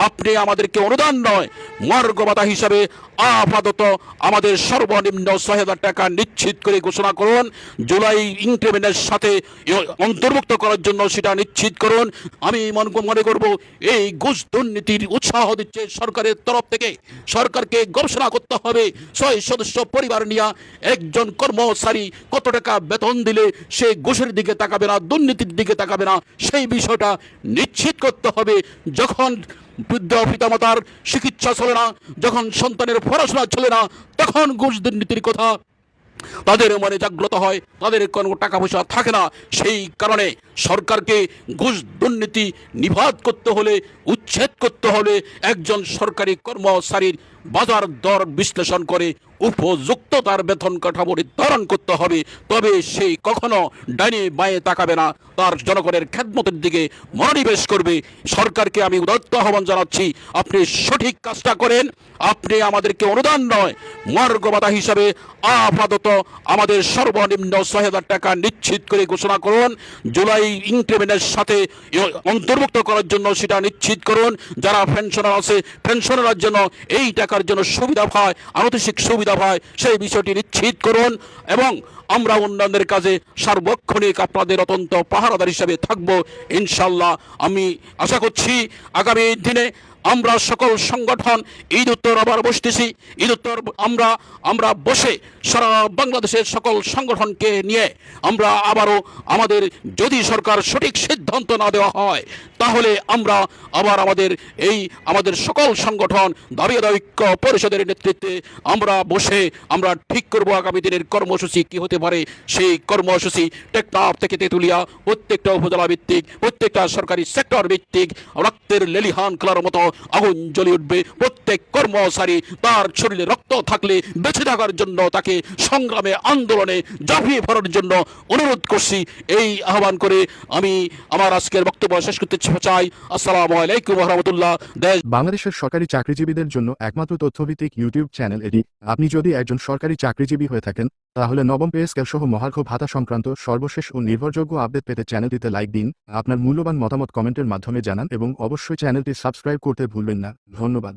আপনি আমাদেরকে অনুদান নয়, মর্গবাদা হিসাবে আপাতত আমাদের সর্বনিম্ন ছয় হাজার টাকা নিশ্চিত করে ঘোষণা করুন, জুলাই ইনক্রিমেন্টের সাথে অন্তর্ভুক্ত করার জন্য সেটা নিশ্চিত করুন। আমি মন- মনে করব, এই ঘুষ দুর্নীতির উৎসাহ দিচ্ছে সরকারের তরফ থেকে। সরকারকে গবেষণা করতে হবে, ছয় সদস্য পরিবার নিয়ে একজন কর্মচারী কত টাকা বেতন দিলে সে ঘুষের দিকে তাকাবে না, দুর্নীতির দিকে তাকাবে না, সেই বিষয়টা নিশ্চিত করতে হবে। যখন বৃদ্ধ পিতামাতার চিকিৎসা চলে না, যখন সন্তানের পড়াশোনা চলে না, তখন ঘুষ দুর্নীতির কথা। তাদের মনে জাগ্রত হয়, তাদের কোনো টাকা পয়সা থাকে না। সেই কারণে সরকারকে ঘুষ দুর্নীতি নিভাত করতে হলে, উচ্ছেদ করতে হলে একজন সরকারি কর্মচারীর বাজার দর বিশ্লেষণ করে উপযুক্ত তার বেতন কাঠামো নির্ধারণ করতে হবে। তবে সেই কখনো ডাইনে বাঁয়ে তাকাবে না। তার জনগণের খেদমতের দিকে মনোনিবেশ করবে। সরকারকে আমি উদাত্ত আহ্বান জানাচ্ছি, আপনি সঠিক কাজটা করেন। আপনি আমাদেরকে অনুদান নয়, মর্গবাদা হিসাবে আপাতত আমাদের সর্বনিম্ন ছয় হাজার টাকা নিশ্চিত করে ঘোষণা করুন। জুলাই ইনক্রিমেন্টের সাথে অন্তর্ভুক্ত করার জন্য সেটা নিশ্চিত করুন। যারা পেনশনার আছে পেনশনারের জন্য এই টাকার জন্য সুবিধা পায়, আনুতিক সুবিধা পায়, সেই বিষয়টি নিশ্চিত করুন এবং আমরা অন্যান্যের কাজে সার্বক্ষণিক আপনাদের অত্যন্ত পাহারাদার হিসাবে থাকব। ইনশাল্লাহ আমি আশা করছি আগামী দিনে আমরা সকল সংগঠন, ঈদ উত্তর আবার বসতেছি। ঈদ উত্তর আমরা আমরা বসে সারা বাংলাদেশের সকল সংগঠনকে নিয়ে আমরা আবারও আমাদের যদি সরকার সঠিক সিদ্ধান্ত না দেওয়া হয়, তাহলে আমরা আবার আমাদের এই আমাদের সকল সংগঠন দাবি আদায় ঐক্য পরিষদের নেতৃত্বে আমরা বসে আমরা ঠিক করব আগামী দিনের কর্মসূচি কি হতে পারে। সেই কর্মসূচি টেকনাফ থেকে তেঁতুলিয়া, প্রত্যেকটা উপজেলা ভিত্তিক, প্রত্যেকটা সরকারি সেক্টর ভিত্তিক, রক্তের লেলিহান খেলার মতো আগুন জ্বলে উঠবে। প্রত্যেক কর্মচারী তার শরীরে রক্ত থাকলে বেঁচে থাকার জন্য তাকে সংগ্রামে, আন্দোলনে ঝাঁপিয়ে পড়ার জন্য অনুরোধ করছি। এই আহ্বান করে আমি আমার আজকের বক্তব্য শেষ করতে চাই। আসসালামু আলাইকুম রহমতুল্লাহ। দেশ বাংলাদেশের সরকারি চাকরিজীবীদের জন্য একমাত্র তথ্যভিত্তিক ইউটিউব চ্যানেল এটি। আপনি যদি একজন সরকারি চাকরিজীবী হয়ে থাকেন তাহলে নবম পে স্কেল সহ মহার্ঘ ভাতা সংক্রান্ত সর্বশেষ ও নির্ভরযোগ্য আপডেট পেতে চ্যানেলটিতে লাইক দিন, আপনার মূল্যবান মতামত কমেন্টের মাধ্যমে জানান এবং অবশ্যই চ্যানেলটি সাবস্ক্রাইব করতে ভুলবেন না। ধন্যবাদ।